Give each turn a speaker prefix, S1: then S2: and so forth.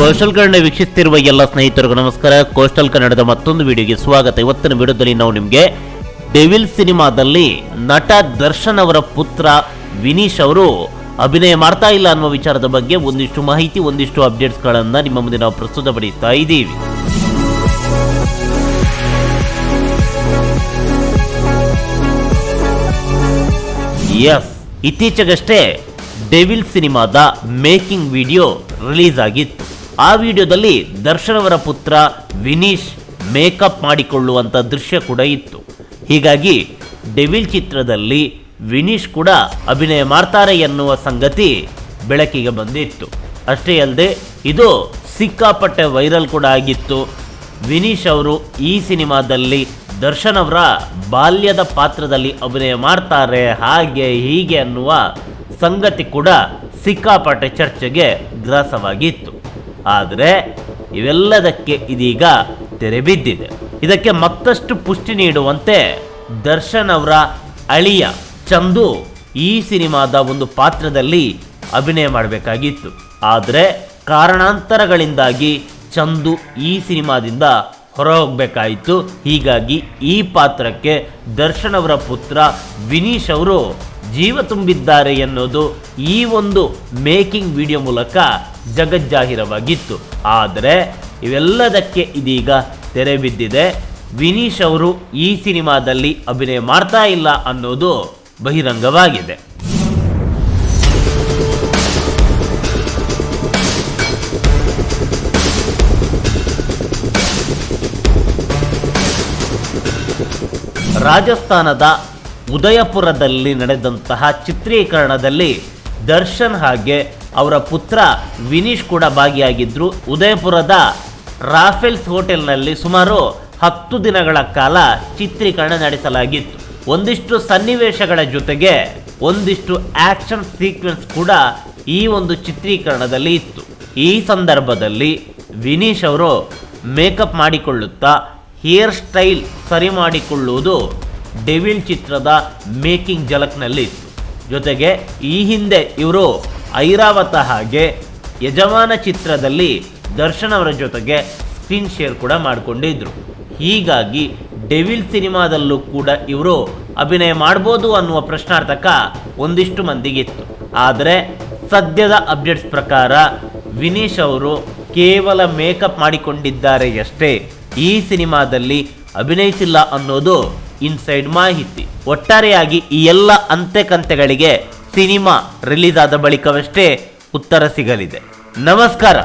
S1: Coastal Kannada ವೀಕ್ಷಿಸ್ತಿರುವ ಎಲ್ಲ ಸ್ನೇಹಿತರಿಗೂ ನಮಸ್ಕಾರ. ಕೋಸ್ಟಲ್ ಕನ್ನಡದ ಮತ್ತೊಂದು ವಿಡಿಯೋಗೆ ಸ್ವಾಗತ. ಇವತ್ತಿನ ವಿಡಿಯೋದಲ್ಲಿ ನಾವು ನಿಮಗೆ ಡೆವಿಲ್ ಸಿನಿಮಾದಲ್ಲಿ ನಟ ದರ್ಶನ್ ಅವರ ಪುತ್ರ ವಿನೀಶ್ ಅವರು ಅಭಿನಯ ಮಾಡ್ತಾ ಇಲ್ಲ ಅನ್ನುವ ವಿಚಾರದ ಬಗ್ಗೆ ಒಂದಿಷ್ಟು ಮಾಹಿತಿ, ಒಂದಿಷ್ಟು ಅಪ್ಡೇಟ್ಸ್ಗಳನ್ನು ನಿಮ್ಮ ಮುಂದೆ ನಾವು ಪ್ರಸ್ತುತಪಡಿಸ್ತಾ ಇದ್ದೀವಿ. ಎಸ್ ಇತ್ತೀಚೆಗಷ್ಟೇ ಡೆವಿಲ್ ಸಿನಿಮಾದ ಮೇಕಿಂಗ್ ವಿಡಿಯೋ ರಿಲೀಸ್ ಆಗಿತ್ತು. ಆ ವಿಡಿಯೋದಲ್ಲಿ ದರ್ಶನ್ ಅವರ ಪುತ್ರ ವಿನೀಶ್ ಮೇಕಪ್ ಮಾಡಿಕೊಳ್ಳುವಂಥ ದೃಶ್ಯ ಕೂಡ ಇತ್ತು. ಹೀಗಾಗಿ ಡೆವಿಲ್ ಚಿತ್ರದಲ್ಲಿ ವಿನೀಶ್ ಕೂಡ ಅಭಿನಯ ಮಾಡ್ತಾರೆ ಎನ್ನುವ ಸಂಗತಿ ಬೆಳಕಿಗೆ ಬಂದಿತ್ತು. ಅಷ್ಟೇ ಅಲ್ಲದೆ ಇದು ಸಿಕ್ಕಾಪಟ್ಟೆ ವೈರಲ್ ಕೂಡ ಆಗಿತ್ತು. ವಿನೀಶ್ ಅವರು ಈ ಸಿನಿಮಾದಲ್ಲಿ ದರ್ಶನ್ ಅವರ ಬಾಲ್ಯದ ಪಾತ್ರದಲ್ಲಿ ಅಭಿನಯ ಮಾಡ್ತಾರೆ ಹಾಗೆ ಹೀಗೆ ಅನ್ನುವ ಸಂಗತಿ ಕೂಡ ಸಿಕ್ಕಾಪಟ್ಟೆ ಚರ್ಚೆಗೆ ಗ್ರಾಸವಾಗಿತ್ತು. ಆದರೆ ಇವೆಲ್ಲದಕ್ಕೆ ಇದೀಗ ತೆರೆ ಬಿದ್ದಿದೆ. ಇದಕ್ಕೆ ಮತ್ತಷ್ಟು ಪುಷ್ಟಿ ನೀಡುವಂತೆ ದರ್ಶನ್ ಅವರ ಅಳಿಯ ಚಂದು ಈ ಸಿನಿಮಾದ ಒಂದು ಪಾತ್ರದಲ್ಲಿ ಅಭಿನಯ ಮಾಡಬೇಕಾಗಿತ್ತು. ಆದರೆ ಕಾರಣಾಂತರಗಳಿಂದಾಗಿ ಚಂದು ಈ ಸಿನಿಮಾದಿಂದ ಹೊರ ಹೋಗಬೇಕಾಯಿತು ಹೀಗಾಗಿ ಈ ಪಾತ್ರಕ್ಕೆ ದರ್ಶನ್ ಅವರ ಪುತ್ರ ವಿನೀಶ್ ಅವರು ಜೀವ ತುಂಬಿದ್ದಾರೆ ಎನ್ನುವುದು ಈ ಒಂದು ಮೇಕಿಂಗ್ ವಿಡಿಯೋ ಮೂಲಕ ಜಗಜ್ಜಾಹಿರವಾಗಿತ್ತು. ಆದರೆ ಇವೆಲ್ಲದಕ್ಕೆ ಇದೀಗ ತೆರೆ ಬಿದ್ದಿದೆ. ವಿನೀಶ್ ಅವರು ಈ ಸಿನಿಮಾದಲ್ಲಿ ಅಭಿನಯ ಮಾಡ್ತಾ ಇಲ್ಲ ಅನ್ನೋದು ಬಹಿರಂಗವಾಗಿದೆ. ರಾಜಸ್ಥಾನದ ಉದಯಪುರದಲ್ಲಿ ನಡೆದಂತಹ ಚಿತ್ರೀಕರಣದಲ್ಲಿ ದರ್ಶನ್ ಹಾಗೆ ಅವರ ಪುತ್ರ ವಿನೀಶ್ ಕೂಡ ಭಾಗಿಯಾಗಿದ್ದರು ಉದಯಪುರದ ರಾಫೆಲ್ಸ್ ಹೋಟೆಲ್ನಲ್ಲಿ ಸುಮಾರು ಹತ್ತು ದಿನಗಳ ಕಾಲ ಚಿತ್ರೀಕರಣ ನಡೆಸಲಾಗಿತ್ತು. ಒಂದಿಷ್ಟು ಸನ್ನಿವೇಶಗಳ ಜೊತೆಗೆ ಒಂದಿಷ್ಟು ಆಕ್ಷನ್ ಸೀಕ್ವೆನ್ಸ್ ಕೂಡ ಈ ಒಂದು ಚಿತ್ರೀಕರಣದಲ್ಲಿ ಇತ್ತು. ಈ ಸಂದರ್ಭದಲ್ಲಿ ವಿನೀಶ್ ಅವರು ಮೇಕಪ್ ಮಾಡಿಕೊಳ್ಳುತ್ತಾ ಹೇರ್ ಸ್ಟೈಲ್ ಸರಿ ಮಾಡಿಕೊಳ್ಳುವುದು ಡೆವಿಲ್ ಚಿತ್ರದ ಮೇಕಿಂಗ್ ಜಲಕ್ನಲ್ಲಿ ಇತ್ತು ಜೊತೆಗೆ ಈ ಹಿಂದೆ ಇವರು ಐರಾವತ ಹಾಗೆ ಯಜಮಾನ ಚಿತ್ರದಲ್ಲಿ ದರ್ಶನ್ ಅವರ ಜೊತೆಗೆ ಸ್ಕ್ರೀನ್ ಶೇರ್ ಕೂಡ ಮಾಡಿಕೊಂಡಿದ್ರು. ಹೀಗಾಗಿ ಡೆವಿಲ್ ಸಿನಿಮಾದಲ್ಲೂ ಕೂಡ ಇವರು ಅಭಿನಯ ಮಾಡ್ಬೋದು ಅನ್ನುವ ಪ್ರಶ್ನಾರ್ಥಕ ಒಂದಿಷ್ಟು ಮಂದಿಗಿತ್ತು. ಆದರೆ ಸದ್ಯದ ಅಪ್ಡೇಟ್ಸ್ ಪ್ರಕಾರ ವಿನೀಶ್ ಅವರು ಕೇವಲ ಮೇಕಪ್ ಮಾಡಿಕೊಂಡಿದ್ದಾರೆ ಅಷ್ಟೇ. ಈ ಸಿನಿಮಾದಲ್ಲಿ ಅಭಿನಯಿಸಿಲ್ಲ ಅನ್ನೋದು ಇನ್ಸೈಡ್ ಮಾಹಿತಿ. ಒಟ್ಟಾರೆಯಾಗಿ ಈ ಎಲ್ಲ ಅಂತೆ ಕಂತೆಗಳಿಗೆ ಸಿನಿಮಾ ರಿಲೀಸ್ ಆದ ಬಳಿಕವಷ್ಟೇ ಉತ್ತರ ಸಿಗಲಿದೆ. ನಮಸ್ಕಾರ.